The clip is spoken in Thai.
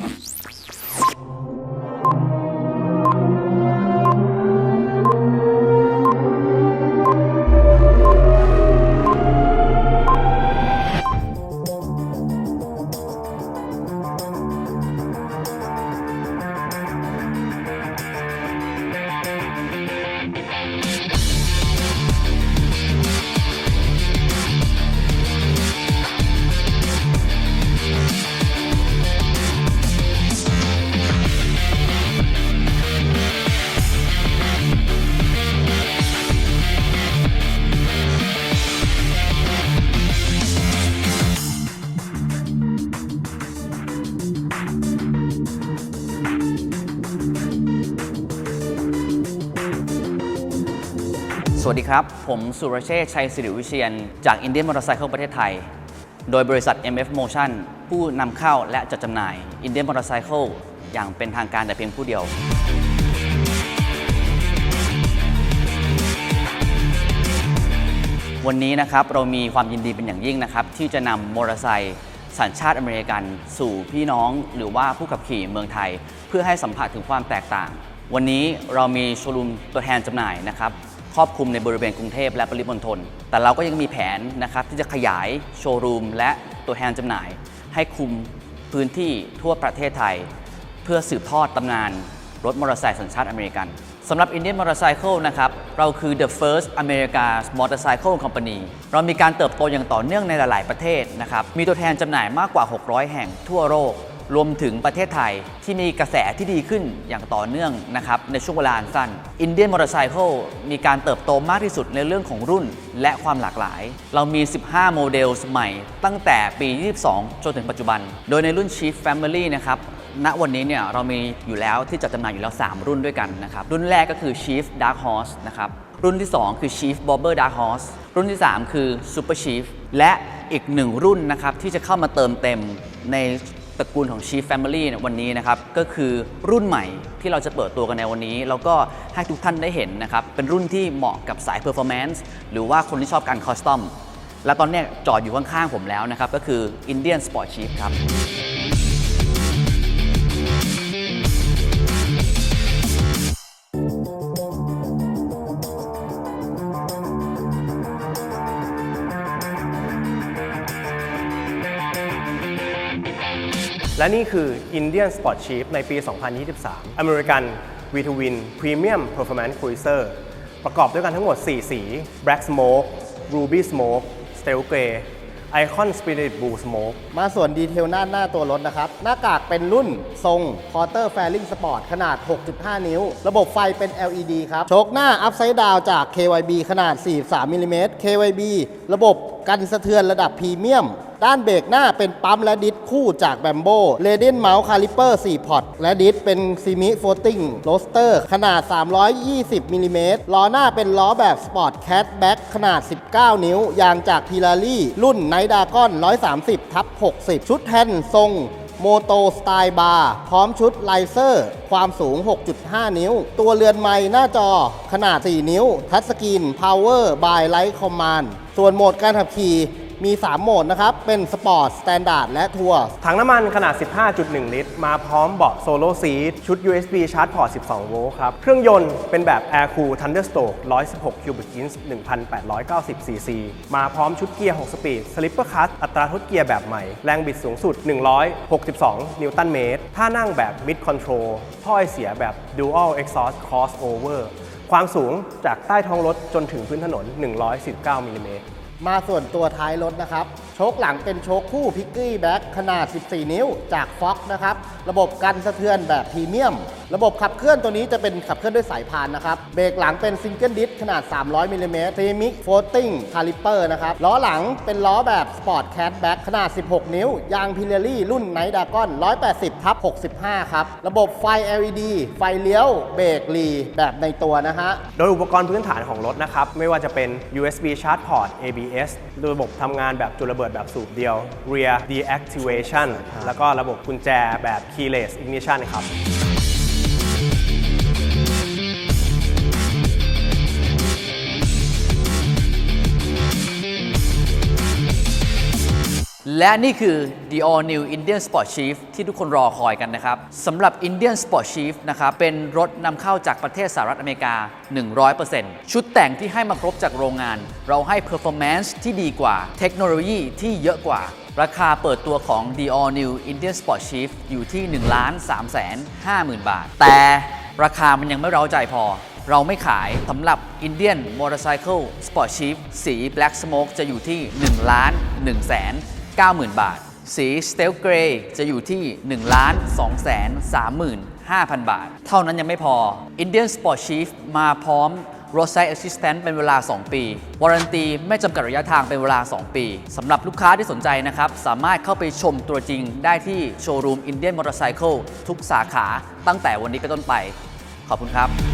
Oops. สวัสดีครับ ผมสุรเชษชัยสิริวิเชียน จาก Indian Motorcycle ประเทศไทย โดยบริษัท MF Motion ผู้นำเข้าและจัดจำหน่าย Indian Motorcycle อย่างเป็นทางการแต่เพียงผู้เดียว วันนี้นะครับเรามีความยินดีเป็นอย่างยิ่งนะครับ ที่จะนำมอเตอร์ไซค์สัญชาติอเมริกัน สู่พี่น้องหรือว่าผู้ขับขี่เมืองไทย เพื่อให้สัมผัสถึงความแตกต่าง วันนี้เรามีโชว์รูมตัวแทนจำหน่ายนะครับ ครอบคลุมในบริเวณกรุงเทพและปริมณฑล แต่เราก็ยังมีแผนนะครับที่จะขยายโชว์รูมและตัวแทนจำหน่าย ให้คุมพื้นที่ทั่วประเทศไทย เพื่อสืบทอดตำนานรถมอเตอร์ไซค์สัญชาติอเมริกันสำหรับ Indian Motorcycle นะครับ เราคือ the first America Motorcycle Company เรามีการเติบโตอย่างต่อเนื่องในหลาย ๆ ประเทศนะครับ มีตัวแทนจำหน่ายมากกว่า 600 แห่งทั่วโลก รวมถึงประเทศไทยที่มีกระแสที่ดีขึ้นอย่างต่อเนื่องนะครับในช่วงเวลาอันสั้น Indian Motorcycle มีการเติบโตมากที่สุดในเรื่องของรุ่นและความหลากหลาย เรามี 15 โมเดลใหม่ตั้งแต่ปี 22 จนถึงปัจจุบัน โดยในรุ่น Chief Family นะครับณวันนี้เนี่ยเรามีอยู่แล้วที่จัดจำหน่ายอยู่แล้ว 3 รุ่นด้วยกันนะครับรุ่นแรกก็คือ Chief Dark Horse นะครับรุ่นที่ 2 คือ Chief Bobber Dark Horse รุ่นที่ 3 คือ Super Chief และอีกหนึ่งรุ่นนะครับที่จะเข้ามาเติมเต็มใน ระกูลของ Chief Family เนี่ยวันนี้นะครับก็คือรุ่นใหม่ที่เราจะเปิดตัวกันในวันนี้ แล้วก็ให้ทุกท่านได้เห็นนะครับเป็นรุ่นที่เหมาะกับสาย Performance หรือว่าคนที่ชอบการคอสตอมและตอนนี้จอดอยู่ข้างๆผมแล้วนะครับก็คือ Indian Sport Chief ครับ และนี่คือ Indian Sport Chief ในปี 2023 American V2Win Premium Performance Cruiser ประกอบด้วยกันทั้งหมด 4 สี Black Smoke Ruby Smoke Steel Grey Icon Spirit Blue Smoke มาส่วนดีเทลหน้าหน้าตัวรถนะครับ หน้ากากเป็นรุ่นทรง Porter Fairing Sport ขนาด 6.5 นิ้ว ระบบไฟเป็น LED ครับ โชคหน้า Upside Down จาก KYB ขนาด 43มิลลิเมตร KYB ระบบกันสะเทือนระดับพรีเมียม ด้านเบรกหน้าเป็นปั๊มและดิสคู่จากแบมโบเรเดนเมาส์คาลิเปอร์4พอร์ตและดิสเป็นซีมิโฟติ้งโรสเตอร์ขนาด 320มิลลิเมตรล้อหน้าเป็นล้อแบบสปอร์ตแคทแบ็กขนาด 19 นิ้ว ยางจากพิลารี่ รุ่นไนดากอน 130ทับ60 ชุดแทนทรงโมโตสไตล์บาร์พร้อมชุดไลเซอร์ ความสูง 6.5 นิ้ว ตัวเรือนไม้หน้าจอขนาด 4 นิ้ว ทัชสกรีน Power by Light Command ส่วนโหมดการขับขี่ มี 3 โหมดนะครับ เป็นสปอร์ตสแตนดาร์ดและทัวร์ถังน้ำมันขนาด 15.1 ลิตร มาพร้อมเบาะโซโล่ซีทชุด USB ชาร์จพอร์ต 12 โวลต์ครับ เครื่องยนต์เป็นแบบ Air Cool Thunderstroke 116 cubic inch 1,890 cc มาพร้อมชุดเกียร์ 6 สปีด Slipper Clutch อัตราทดเกียร์แบบใหม่ แรงบิดสูงสุด 162 นิวตันเมตร ท่านั่งแบบ Mid Control ถ้อยเสียแบบ Dual Exhaust Crossover ความสูงจากใต้ท้องรถจนถึงพื้นถนน119มิลลิเมตร มาส่วนตัวท้ายรถนะครับ โชคหลังเป็นโชคคู่พิกกี้แบ็คขนาด 14 นิ้วจาก Fox นะครับ ระบบกันสะเทือนแบบพรีเมียม ระบบขับเคลื่อนตัวนี้จะเป็นขับเคลื่อนด้วยสายพานนะครับ เบรกหลังเป็นซิงเกิลดิสขนาด 300มิลลิเมตรซีมิกโฟติ้งคาลิเปอร์นะครับ ล้อหลังเป็นล้อแบบสปอร์ตแคทแบ็คขนาด 16 นิ้ว ยางพิเรลี่รุ่นไนดากอน180ทับ65 ครับ ระบบไฟ LED ไฟเลี้ยว เบรกลีแบบในตัวนะฮะ โดยอุปกรณ์พื้นฐานของรถนะครับ ไม่ว่าจะเป็น USB Charge Port ABS ระบบทำงานแบบจุลระเบิดแบบสูบเดียว Rear Deactivation แล้วก็ระบบกุญแจแบบ Keyless Ignition ครับ และนี่คือ The All New Indian Sport Chief ที่ทุกคนรอคอยกันนะครับสำหรับ Indian Sport Chief นะครับเป็นรถนำเข้าจากประเทศสหรัฐอเมริกา 100%ชุดแต่งที่ให้มาครบจากโรงงาน เราให้ performance ที่ดีกว่า เทคโนโลยีที่เยอะกว่า ราคาเปิดตัวของ The All New Indian Sport Chief อยู่ที่ 1 3 5 0 0 0 0 บาท แต่ราคามันยังไม่เร้าใจพอเราไม่ขายสำหรับ Indian Motorcycle Sport Chief สี Black Smoke จะอยู่ที่ 1 ล้าน1แสน 90,000 บาท สี Stealth Grey จะอยู่ที่ 1,235,000 บาท เท่านั้นยังไม่พอ Indian Sport Chief มาพร้อม Roadside Assistant เป็นเวลา 2 ปี วารันตีไม่จำกัดระยะทางเป็นเวลา 2 ปี สำหรับลูกค้าที่สนใจนะครับ สามารถเข้าไปชมตัวจริงได้ที่โชว์รูม Indian Motorcycle ทุกสาขาตั้งแต่วันนี้เป็นต้นไป ขอบคุณครับ